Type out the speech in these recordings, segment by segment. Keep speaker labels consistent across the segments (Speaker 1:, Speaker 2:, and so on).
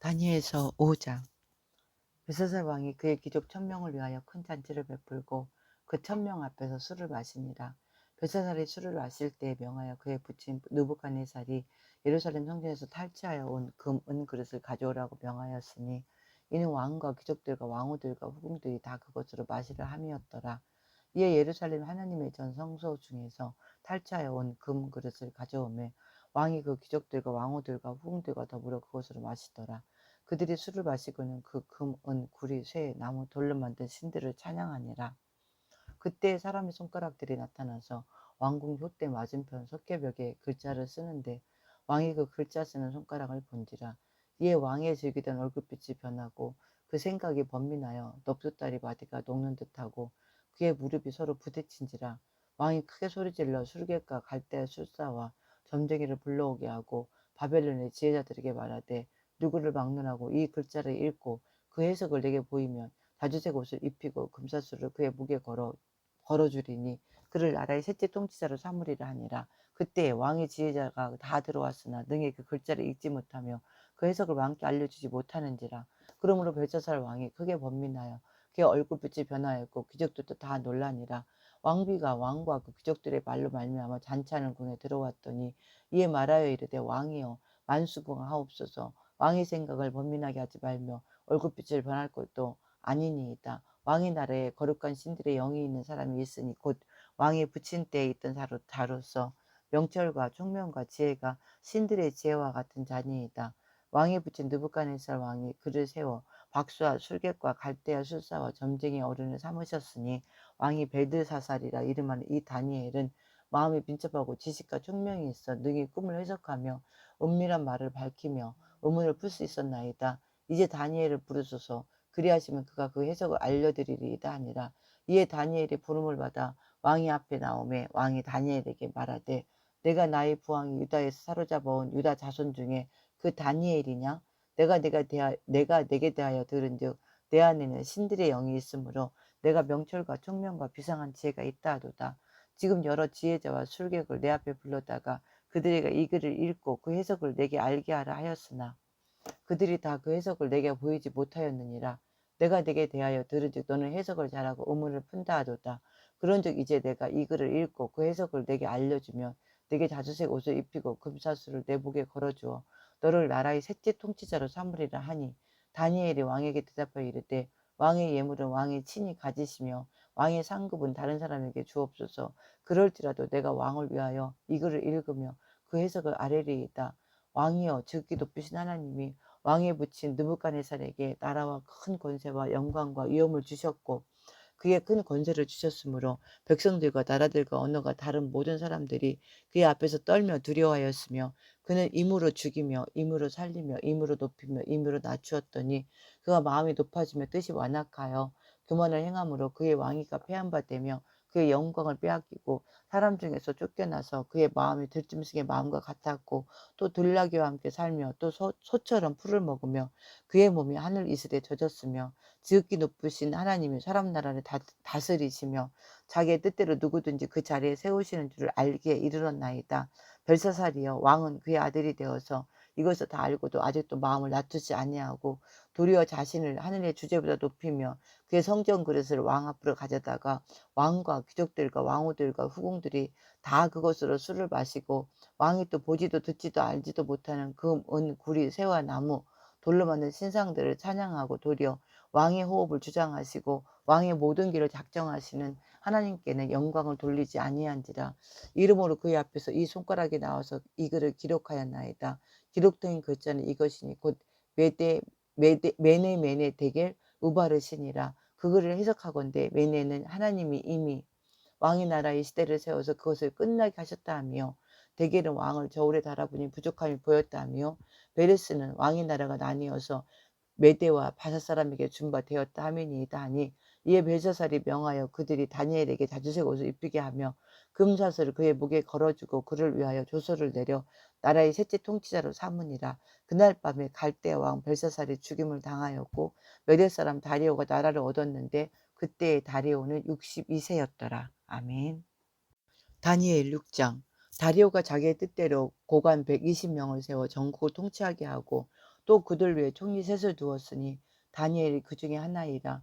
Speaker 1: 다니엘서 5장 벨사살 왕이 그의 귀족 천명을 위하여 큰 잔치를 베풀고 그 천명 앞에서 술을 마시니라. 벨사살이 술을 마실 때에 명하여 그의 부친 느부갓네살이 예루살렘 성전에서 탈취하여 온 금, 은 그릇을 가져오라고 명하였으니 이는 왕과 귀족들과 왕후들과 후궁들이 다 그것으로 마시려 함이었더라. 이에 예루살렘 하나님의 전 성소 중에서 탈취하여 온 금 그릇을 가져오매 왕이 그 귀족들과 왕후들과 후궁들과 더불어 그것으로 마시더라. 그들이 술을 마시고는 그 금, 은, 구리, 쇠, 나무, 돌로 만든 신들을 찬양하니라. 그때 사람의 손가락들이 나타나서 왕궁 효대 맞은편 석계벽에 글자를 쓰는데 왕이 그 글자 쓰는 손가락을 본지라. 이에 왕의 즐기던 얼굴빛이 변하고 그 생각이 번민하여 넙두다리 바디가 녹는 듯하고 그의 무릎이 서로 부딪힌지라. 왕이 크게 소리질러 술객과 갈대아 술사와 점쟁이를 불러오게 하고 바벨론의 지혜자들에게 말하되 누구를 막론하고 이 글자를 읽고 그 해석을 내게 보이면 다주색 옷을 입히고 금사슬을 그의 목에 걸어 걸어주리니 그를 나라의 셋째 통치자로 삼으리라 하니라. 그때 왕의 지혜자가 다 들어왔으나 능히 그 글자를 읽지 못하며 그 해석을 왕께 알려주지 못하는지라. 그러므로 벨사살 왕이 크게 번민하여 그의 얼굴빛이 변하였고 귀족들도 다 놀라니라. 왕비가 왕과 그 귀족들의 말로 말미암아 잔치하는 궁에 들어왔더니 이에 말하여 이르되 왕이여 만수궁하옵소서 왕의 생각을 번민하게 하지 말며 얼굴빛을 변할 것도 아니니이다. 왕의 나라에 거룩한 신들의 영이 있는 사람이 있으니 곧 왕의 부친 때에 있던 자로, 자로서 명철과 총명과 지혜가 신들의 지혜와 같은 자니이다. 왕의 부친 느부갓네살 왕이 그를 세워 박수와 술객과 갈대아 술사와 점쟁이 어른을 삼으셨으니 왕이 벨드사살이라 이름하는 이 다니엘은 마음이 빈첩하고 지식과 총명이 있어 능히 꿈을 해석하며 은밀한 말을 밝히며 의문을 풀 수 있었나이다. 이제 다니엘을 부르소서 그리하시면 그가 그 해석을 알려드리리이다 하니라. 이에 다니엘이 부름을 받아 왕이 앞에 나오매 왕이 다니엘에게 말하되 내가 나의 부왕이 유다에서 사로잡아온 유다 자손 중에 그 다니엘이냐? 내가 내가 대하, 내가 내게 대하여 들은즉 내 안에는 신들의 영이 있으므로 내가 명철과 총명과 비상한 지혜가 있다 하도다. 지금 여러 지혜자와 술객을 내 앞에 불렀다가 그들에게 이 글을 읽고 그 해석을 내게 알게 하라 하였으나 그들이 다 그 해석을 내게 보이지 못하였느니라. 내가 내게 대하여 들은즉 너는 해석을 잘하고 의문을 푼다 하도다. 그런즉 이제 내가 이 글을 읽고 그 해석을 내게 알려주면 내게 자주색 옷을 입히고 금사수를 내 목에 걸어주어 너를 나라의 셋째 통치자로 삼으리라 하니 다니엘이 왕에게 대답하여 이르되 왕의 예물은 왕의 친히 가지시며 왕의 상급은 다른 사람에게 주옵소서. 그럴지라도 내가 왕을 위하여 이 글을 읽으며 그 해석을 아뢰리이다. 왕이여 즉기 높으신 하나님이 왕에 붙인 느부갓네살에게 나라와 큰 권세와 영광과 위엄을 주셨고 그에 큰 권세를 주셨으므로 백성들과 나라들과 언어가 다른 모든 사람들이 그의 앞에서 떨며 두려워하였으며 그는 임으로 죽이며 임으로 살리며 임으로 높이며 임으로 낮추었더니 그가 마음이 높아지며 뜻이 완악하여 교만을 행함으로 그의 왕위가 폐한바 되며 그의 영광을 빼앗기고 사람 중에서 쫓겨나서 그의 마음이 들짐승의 마음과 같았고 또 들나귀와 함께 살며 또 소, 소처럼 풀을 먹으며 그의 몸이 하늘 이슬에 젖었으며 지극히 높으신 하나님이 사람 나라를 다, 다스리시며 자기의 뜻대로 누구든지 그 자리에 세우시는 줄을 알기에 이르렀나이다. 벨사살이여 왕은 그의 아들이 되어서 이것을 다 알고도 아직도 마음을 낮추지 아니하고 도리어 자신을 하늘의 주제보다 높이며 그의 성전 그릇을 왕 앞으로 가져다가 왕과 귀족들과 왕후들과 후궁들이 다 그것으로 술을 마시고 왕이 또 보지도 듣지도 알지도 못하는 금, 은, 구리, 새와 나무, 돌로 만든 신상들을 찬양하고 도리어 왕의 호흡을 주장하시고 왕의 모든 길을 작정하시는 하나님께는 영광을 돌리지 아니한지라 이름으로 그의 앞에서 이 손가락이 나와서 이 글을 기록하였나이다. 기록된 글자는 이것이니 곧 메데 메데 메네 메네 대겔 우바르시니라 그 글을 해석하건대 메네는 하나님이 이미 왕의 나라의 시대를 세워서 그것을 끝나게 하셨다 하며 대겔은 왕을 저울에 달아보니 부족함이 보였다 하며 베레스는 왕의 나라가 나뉘어서 메대와 바사 사람에게 준바되었다 하미니이다 하니 이에 벨사살이 명하여 그들이 다니엘에게 자주색 옷을 입히게 하며 금사슬을 그의 목에 걸어주고 그를 위하여 조서를 내려 나라의 셋째 통치자로 삼으니라. 그날 밤에 갈대 왕 벨사살이 죽임을 당하였고 메대 사람 다리오가 나라를 얻었는데 그때의 다리오는 62세였더라. 아멘. 다니엘 6장 다리오가 자기의 뜻대로 고관 120명을 세워 전국을 통치하게 하고 또 그들 위에 총리 셋을 두었으니 다니엘이 그 중에 하나이라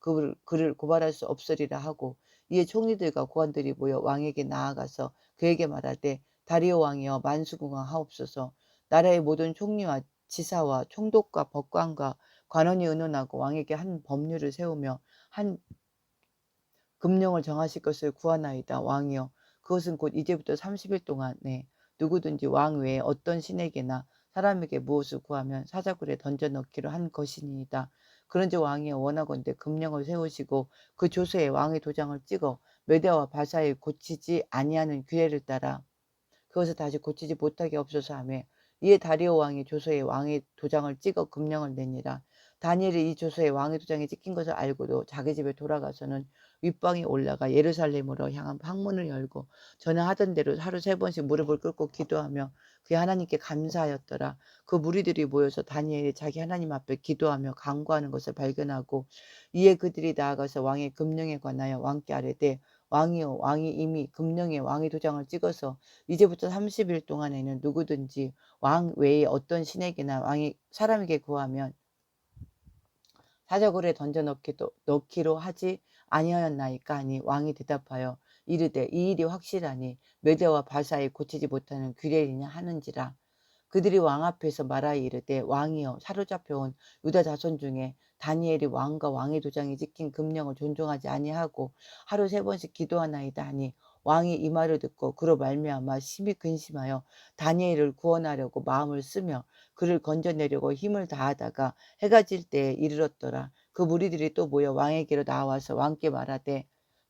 Speaker 1: 그를, 그를 고발할 수 없으리라 하고 이에 총리들과 고관들이 모여 왕에게 나아가서 그에게 말하되 다리오 왕이여 만수궁왕 하옵소서 나라의 모든 총리와 지사와 총독과 법관과 관원이 의논하고 왕에게 한 법률을 세우며 한 금령을 정하실 것을 구하나이다 왕이여 그것은 곧 이제부터 30일 동안에 누구든지 왕 외에 어떤 신에게나 사람에게 무엇을 구하면 사자굴에 던져 넣기로 한 것이니이다. 그런즉 왕이 원하건대 금령을 세우시고 그 조서에 왕의 도장을 찍어 메대와 바사에 고치지 아니하는 규례를 따라 그것을 다시 고치지 못하게 없어서 하며 이에 다리오 왕이 조서에 왕의 도장을 찍어 금령을 내니라. 다니엘이 이 조서에 왕의 도장이 찍힌 것을 알고도 자기 집에 돌아가서는 윗방에 올라가 예루살렘으로 향한 방문을 열고 전에 하던 대로 하루 세 번씩 무릎을 꿇고 기도하며 그의 하나님께 감사하였더라. 그 무리들이 모여서 다니엘이 자기 하나님 앞에 기도하며 간구하는 것을 발견하고 이에 그들이 나아가서 왕의 금령에 관하여 왕께 아뢰되 왕이요 왕이 이미 금령에 왕의 도장을 찍어서 이제부터 30일 동안에는 누구든지 왕 외에 어떤 신에게나 왕이 사람에게 구하면 사자굴에 던져 넣기도, 넣기로 하지 아니하였나이까 하니 왕이 대답하여 이르되 이 일이 확실하니 메대와 바사에 고치지 못하는 규례이냐 하는지라. 그들이 왕 앞에서 말하여 이르되 왕이여 사로잡혀온 유다 자손 중에 다니엘이 왕과 왕의 도장이 찍힌 금령을 존중하지 아니하고 하루 세 번씩 기도하나이다 하니 왕이 이 말을 듣고 그로 말미암아 심히 근심하여 다니엘을 구원하려고 마음을 쓰며 그를 건져내려고 힘을 다하다가 해가 질 때에 이르렀더라. 그 무리들이 또 모여 왕에게로 나와서 왕께 말하되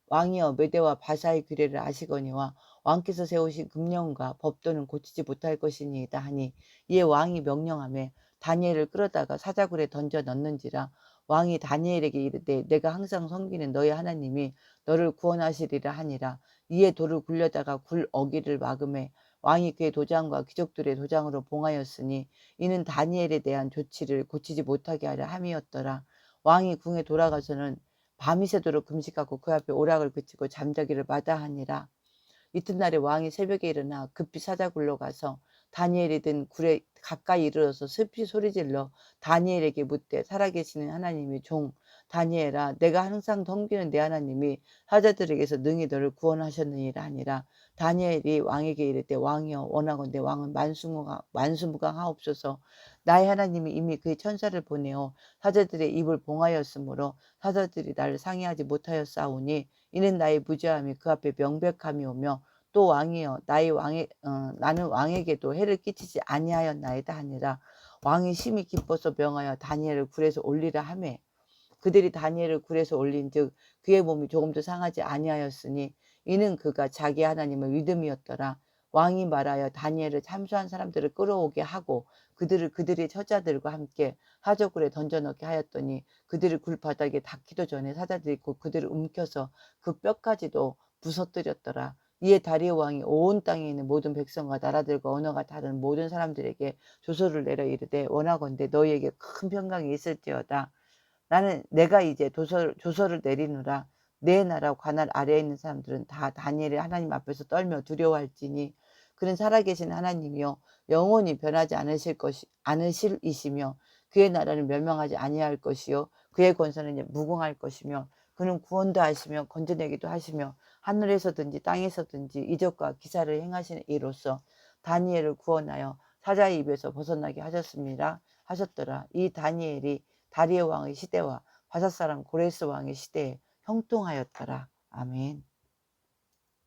Speaker 1: 왕이여 메대와 바사의 규례를 아시거니와 왕께서 세우신 금령과 법도는 고치지 못할 것이니이다 하니 이에 왕이 명령함에 다니엘을 끌어다가 사자굴에 던져 넣는지라 왕이 다니엘에게 이르되 내가 항상 섬기는 너희 하나님이 너를 구원하시리라 하니라. 이에 돌을 굴려다가 굴 어기를 막음에 왕이 그의 도장과 귀족들의 도장으로 봉하였으니 이는 다니엘에 대한 조치를 고치지 못하게 하려 함이었더라. 왕이 궁에 돌아가서는 밤이 새도록 금식하고 그 앞에 오락을 그치고 잠자기를 마다하니라. 이튿날에 왕이 새벽에 일어나 급히 사자굴로 가서 다니엘이 든 굴에 가까이 이르러서 슬피 소리질러 다니엘에게 묻되 살아계시는 하나님이 종 다니엘아 내가 항상 섬기는 내 하나님이 사자들에게서 능히 너를 구원하셨느니라 하니라. 다니엘이 왕에게 이르되 왕이여 원하건대 왕은 만수무강, 만수무강하옵소서. 나의 하나님이 이미 그의 천사를 보내어 사자들의 입을 봉하였으므로 사자들이 나를 상의하지 못하였사오니 이는 나의 무죄함이 그 앞에 명백함이 오며 또 왕이여 나의 왕에 어, 나는 왕에게도 해를 끼치지 아니하였나이다 하니라. 왕이 심히 기뻐서 명하여 다니엘을 굴에서 올리라 하매 그들이 다니엘을 굴에서 올린즉 그의 몸이 조금도 상하지 아니하였으니 이는 그가 자기 하나님의 믿음이었더라. 왕이 말하여 다니엘을 참수한 사람들을 끌어오게 하고 그들을 그들의 처자들과 함께 하저굴에 던져넣게 하였더니 그들을 굴바닥에 닿기도 전에 사자들이 곧 그들을 움켜서 그 뼈까지도 부서뜨렸더라. 이에 다리오 왕이 온 땅에 있는 모든 백성과 나라들과 언어가 다른 모든 사람들에게 조서를 내려 이르되 원하건대 너희에게 큰 평강이 있을지어다. 나는 내가 이제 도서, 조서를 내리노라. 내 나라 관할 아래에 있는 사람들은 다 다니엘의 하나님 앞에서 떨며 두려워할지니 그는 살아계신 하나님이요 영원히 변하지 않으실 것이 않으실 이시며 그의 나라는 멸망하지 아니할 것이요 그의 권세는 무궁할 것이며 그는 구원도 하시며 건져내기도 하시며 하늘에서든지 땅에서든지 이적과 기사를 행하시는 이로써 다니엘을 구원하여 사자의 입에서 벗어나게 하셨습니다. 하셨더라. 이 다니엘이 다리오 왕의 시대와 바사 사람 고레스 왕의 시대에 형통하였더라. 아멘.